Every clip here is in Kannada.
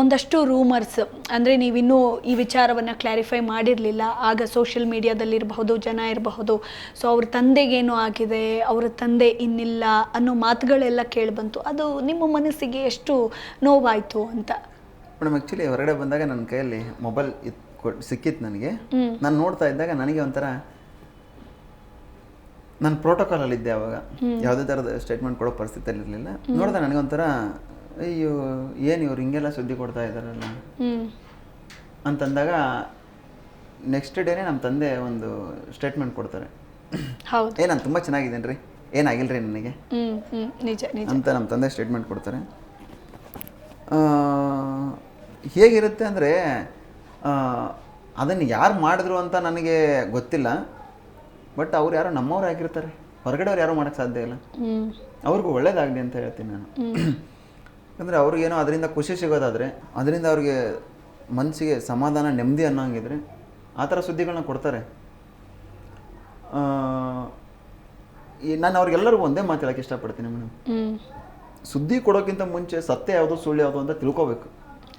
ಒಂದಷ್ಟು ರೂಮರ್ಸ್ ಅಂದರೆ ನೀವಿನ್ನೂ ಈ ವಿಚಾರವನ್ನು ಕ್ಲಾರಿಫೈ ಮಾಡಿರಲಿಲ್ಲ. ಆಗ ಸೋಷಿಯಲ್ ಮೀಡಿಯಾದಲ್ಲಿರಬಹುದು ಜನ ಇರಬಹುದು. ಸೊ ಅವ್ರ ತಂದೆಗೇನು ಆಗಿದೆ ಅವರ ತಂದೆ ಇನ್ನಿಲ್ಲ ಅನ್ನೋ ಮಾತುಗಳೆಲ್ಲ ಕೇಳಿಬಂತು. ಅದು ನಿಮ್ಮ ಮನಸ್ಸಿಗೆ ಎಷ್ಟು ನೋವಾಯಿತು ಅಂತ? ಮೇಡಮ್ ಆ್ಯಕ್ಚುಲಿ ಹೊರಗಡೆ ಬಂದಾಗ ನನ್ನ ಕೈಯಲ್ಲಿ ಮೊಬೈಲ್ ಸಿಕ್ಕಿತ್ತು ನನಗೆ. ನಾನು ನೋಡ್ತಾ ಇದ್ದಾಗ ನನಗೆ ಒಂಥರ ನಾನು ಪ್ರೋಟೋಕಾಲಲ್ಲಿ ಇದ್ದೆ ಅವಾಗ. ಯಾವುದೇ ಥರದ ಸ್ಟೇಟ್ಮೆಂಟ್ ಕೊಡೋ ಪರಿಸ್ಥಿತಿಯಲ್ಲಿ ಇರಲಿಲ್ಲ ನೋಡಿದಾಗ ನನಗೆ ಒಂಥರ ಅಯ್ಯೋ ಏನು ಇವ್ರು ಹಿಂಗೆಲ್ಲ ಸುದ್ದಿ ಕೊಡ್ತಾ ಇದ್ದಾರಲ್ಲ. ಅಂತಂದಾಗ ನೆಕ್ಸ್ಟ್ ಡೇನೇ ನಮ್ಮ ತಂದೆ ಒಂದು ಸ್ಟೇಟ್ಮೆಂಟ್ ಕೊಡ್ತಾರೆ. ಹೌದು. ಏ ನಾನು ತುಂಬ ಚೆನ್ನಾಗಿದ್ದೇನೆ ರೀ ಏನಾಗಿಲ್ಲ ರೀ ನನಗೆ ನಿಜ ನಿಜ. ಅಂತ ನಮ್ಮ ತಂದೆ ಸ್ಟೇಟ್ಮೆಂಟ್ ಕೊಡ್ತಾರೆ. ಹೇಗಿರುತ್ತೆ ಅಂದರೆ ಅದನ್ನು ಯಾರು ಮಾಡಿದ್ರು ಅಂತ ನನಗೆ ಗೊತ್ತಿಲ್ಲ. ಬಟ್ ಅವ್ರು ಯಾರೋ ನಮ್ಮವ್ರು ಆಗಿರ್ತಾರೆ. ಹೊರಗಡೆ ಅವ್ರು ಯಾರೂ ಮಾಡೋಕ್ಕೆ ಸಾಧ್ಯ ಇಲ್ಲ. ಅವ್ರಿಗೂ ಒಳ್ಳೇದಾಗಲಿ ಅಂತ ಹೇಳ್ತೀನಿ ನಾನು. ಯಾಕಂದರೆ ಅವ್ರಿಗೇನೋ ಅದರಿಂದ ಖುಷಿ ಸಿಗೋದಾದರೆ ಅದರಿಂದ ಅವ್ರಿಗೆ ಮನಸ್ಸಿಗೆ ಸಮಾಧಾನ ನೆಮ್ಮದಿ ಅನ್ನೋಂಗಿದ್ರೆ ಆ ಥರ ಸುದ್ದಿಗಳನ್ನ ಕೊಡ್ತಾರೆ. ಈ ನಾನು ಅವ್ರಿಗೆಲ್ಲರಿಗೂ ಒಂದೇ ಮಾತು ಹೇಳಕ್ಕೆ ಇಷ್ಟಪಡ್ತೀನಿ ಮೇಡಮ್. ಸುದ್ದಿ ಕೊಡೋಕ್ಕಿಂತ ಮುಂಚೆ ಸತ್ಯ ಯಾವುದು ಸುಳ್ಳು ಯಾವುದು ಅಂತ ತಿಳ್ಕೊಬೇಕು.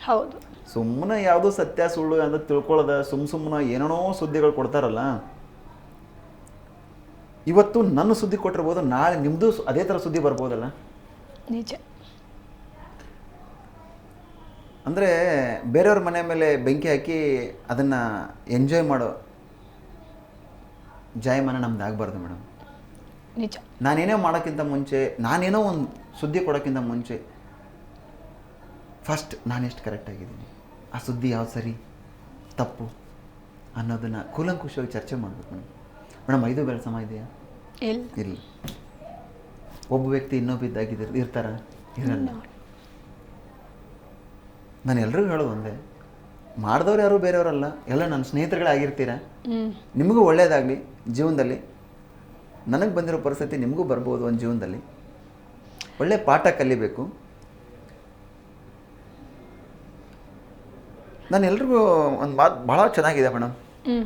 ಹೌದು. ಸುಮ್ಮನೆ ಯಾವುದು ಸತ್ಯ ಸುಳ್ಳು ಅಂತ ತಿಳ್ಕೊಳ್ಳೋದ ಸುಮ್ ಸುಮ್ಮನೆ ಏನೇನೋ ಸುದ್ದಿಗಳು ಕೊಡ್ತಾರಲ್ಲ ಇವತ್ತು ನನ್ನ ಸುದ್ದಿ ಕೊಟ್ಟಿರ್ಬೋದು ನಾಳೆ ನಿಮ್ಮದು ಅದೇ ಥರ ಸುದ್ದಿ ಬರ್ಬೋದಲ್ಲ? ನಿಜ. ಅಂದರೆ ಬೇರೆಯವ್ರ ಮನೆ ಮೇಲೆ ಬೆಂಕಿ ಹಾಕಿ ಅದನ್ನು ಎಂಜಾಯ್ ಮಾಡೋ ಜಾಯಮಾನ ನಮ್ದು ಆಗಬಾರ್ದು ಮೇಡಮ್. ನಿಜ. ನಾನೇನೋ ಮಾಡೋಕ್ಕಿಂತ ಮುಂಚೆ ನಾನೇನೋ ಒಂದು ಸುದ್ದಿ ಕೊಡೋಕ್ಕಿಂತ ಮುಂಚೆ ಫಸ್ಟ್ ನಾನು ಎಷ್ಟು ಕರೆಕ್ಟಾಗಿದ್ದೀನಿ ಆ ಸುದ್ದಿ ಯಾವ ಸರಿ? ತಪ್ಪು? ಅನ್ನೋದನ್ನು ಕೂಲಂಕುಷವಾಗಿ ಚರ್ಚೆ ಮಾಡಬೇಕು ಮೇಡಮ್. ಮೇಡಮ್ ಐದು ಬೇರೆ ಸಮ ಇದೆಯಾ? ಇಲ್ಲ. ಇಲ್ಲ. ಒಬ್ಬ ವ್ಯಕ್ತಿ ಇನ್ನೊಬ್ಬ ಇದ್ದಾಗಿದ್ದ ಇರ್ತಾರ? ಇರಲ್ಲ. ನಾನು ಎಲ್ರಿಗೂ ಹೇಳೋದು ಒಂದೇ ಮಾಡಿದವ್ರು ಯಾರು ಬೇರೆಯವರಲ್ಲ ಎಲ್ಲ ನನ್ನ ಸ್ನೇಹಿತರುಗಳಾಗಿರ್ತೀರ ನಿಮಗೂ ಒಳ್ಳೇದಾಗಲಿ ಜೀವನದಲ್ಲಿ. ನನಗೆ ಬಂದಿರೋ ಪರಿಸ್ಥಿತಿ ನಿಮಗೂ ಬರ್ಬೋದು ಒಂದು ಜೀವನದಲ್ಲಿ. ಒಳ್ಳೆ ಪಾಠ ಕಲಿಬೇಕು. ನಾನು ಎಲ್ರಿಗೂ ಒಂದು ಮಾತು ಭಾಳ ಚೆನ್ನಾಗಿದೆ ಮೇಡಮ್ ನಾನು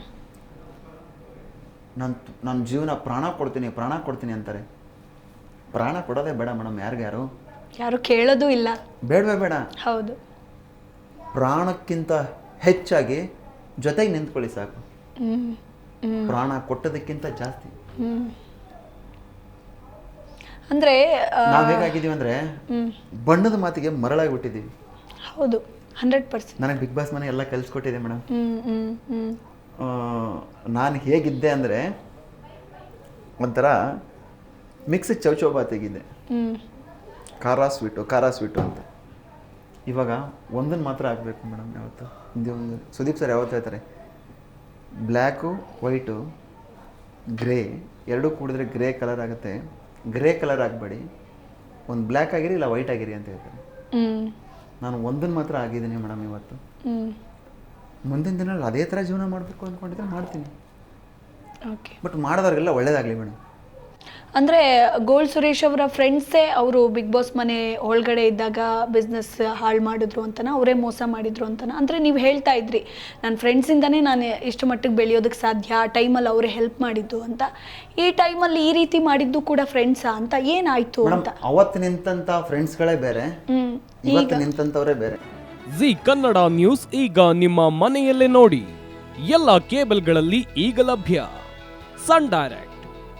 ನಾನು ನನ್ನ ಜೀವನ ಪ್ರಾಣ ಕೊಡ್ತೀನಿ ಪ್ರಾಣ ಕೊಡ್ತೀನಿ ಅಂತಾರೆ. ಪ್ರಾಣ ಕೊಡೋದೇ ಬೇಡ ಮೇಡಮ್ ಯಾರಿಗ್ಯಾರು? ಯಾರು ಕೇಳೋದು ಇಲ್ಲ. ಬೇಡವೇ ಬೇಡ. ಹೌದು. ಪ್ರಾಣಕ್ಕಿಂತ ಹೆಚ್ಚಾಗಿ ಜೊತೆಗೆ ನಿಂತ್ಕೊಳ್ಳಿ ಸಾಕು. ಪ್ರಾಣ ಕೊಟ್ಟದಕ್ಕಿಂತ ಜಾಸ್ತಿ. ಅಂದ್ರೆ ನಾವು ಹೇಗಾಗಿದ್ದೀವಿ ಅಂದರೆ ಬಣ್ಣದ ಮಾತಿಗೆ ಮರಳಾಗಿ ಬಿಟ್ಟಿದ್ದೀವಿ ಹೌದು ಹಂಡ್ರೆಡ್ ಪರ್ಸೆಂಟ್. ನನಗೆ ಬಿಗ್ ಬಾಸ್ ಮನೆ ಎಲ್ಲ ಕಲಿಸ್ಕೊಟ್ಟಿದೆ ಮೇಡಮ್ ನಾನು ಹೇಗಿದ್ದೆ ಅಂದರೆ ಒಂಥರ ಮಿಕ್ಸ್ ಚೌಚೌಬಾತಿಗಿದ್ದೆ ಹ್ಮ್. ಖಾರ ಸ್ವೀಟು ಖಾರ ಸ್ವೀಟು ಅಂತ. ಇವಾಗ ಒಂದನ್ನು ಮಾತ್ರ ಆಗಬೇಕು ಮೇಡಮ್ ಯಾವತ್ತು? ಹಿಂದೆ ಒಂದು ಸುದೀಪ್ ಸರ್ ಯಾವತ್ತು ಹೇಳ್ತಾರೆ? ಬ್ಲ್ಯಾಕು ವೈಟು ಗ್ರೇ ಎರಡೂ ಕೂಡಿದ್ರೆ ಗ್ರೇ ಕಲರ್ ಆಗುತ್ತೆ. ಗ್ರೇ ಕಲರ್ ಆಗಬೇಡಿ. ಒಂದು ಬ್ಲ್ಯಾಕ್ ಆಗಿರಿ ಇಲ್ಲ ವೈಟ್ ಆಗಿರಿ ಅಂತ ಹೇಳ್ತಾರೆ. ನಾನು ಒಂದನ್ನು ಮಾತ್ರ ಆಗಿದ್ದೀನಿ ಮೇಡಮ್ ಇವತ್ತು. ಮುಂದಿನ ದಿನ ಅದೇ ಥರ ಜೀವನ ಮಾಡಬೇಕು ಅಂದ್ಕೊಂಡಿದ್ರೆ ಮಾಡ್ತೀನಿ. ಓಕೆ. ಬಟ್ ಮಾಡಿದವ್ರಿಗೆಲ್ಲ ಒಳ್ಳೇದಾಗಲಿ ಮೇಡಮ್. ಅಂದ್ರೆ ಗೋಲ್ ಸುರೇಶ್ ಅವರ ಫ್ರೆಂಡ್ಸೇ ಅವರು ಬಿಗ್ ಬಾಸ್ ಮನೆ ಒಳಗಡೆ ಇದ್ದಾಗ ಬಿಸ್ನೆಸ್ ಹಾಳು ಮಾಡಿದ್ರು ಅಂತನ ಅವರೇ ಮೋಸ ಮಾಡಿದ್ರು ಅಂತನ. ಅಂದ್ರೆ ನೀವು ಹೇಳ್ತಾ ಇದ್ರಿ ನನ್ನ ಫ್ರೆಂಡ್ಸಿಂದನೇ ನಾನು ಇಷ್ಟು ಮಟ್ಟಿಗೆ ಬೆಳೆಯೋದಕ್ಕೆ ಸಾಧ್ಯ ಆ ಟೈಮಲ್ಲಿ ಅವರೇ ಹೆಲ್ಪ್ ಮಾಡಿದ್ದು ಅಂತ. ಈ ಟೈಮಲ್ಲಿ ಈ ರೀತಿ ಮಾಡಿದ್ದು ಕೂಡ ಫ್ರೆಂಡ್ಸಾ ಅಂತ ಏನಾಯ್ತು ಅಂತ? ಅವತ್ತು ನಿಂತಂಥ ಫ್ರೆಂಡ್ಸ್ಗಳೇ ಬೇರೆ ನಿಂತವರೇ ಇವತ್ತು ಬೇರೆ. ಜಿ ಕನ್ನಡ ನ್ಯೂಸ್ ಈಗ ನಿಮ್ಮ ಮನೆಯಲ್ಲೇ ನೋಡಿ ಎಲ್ಲ ಕೇಬಲ್ಗಳಲ್ಲಿ ಈಗ ಲಭ್ಯ. Sun Direct.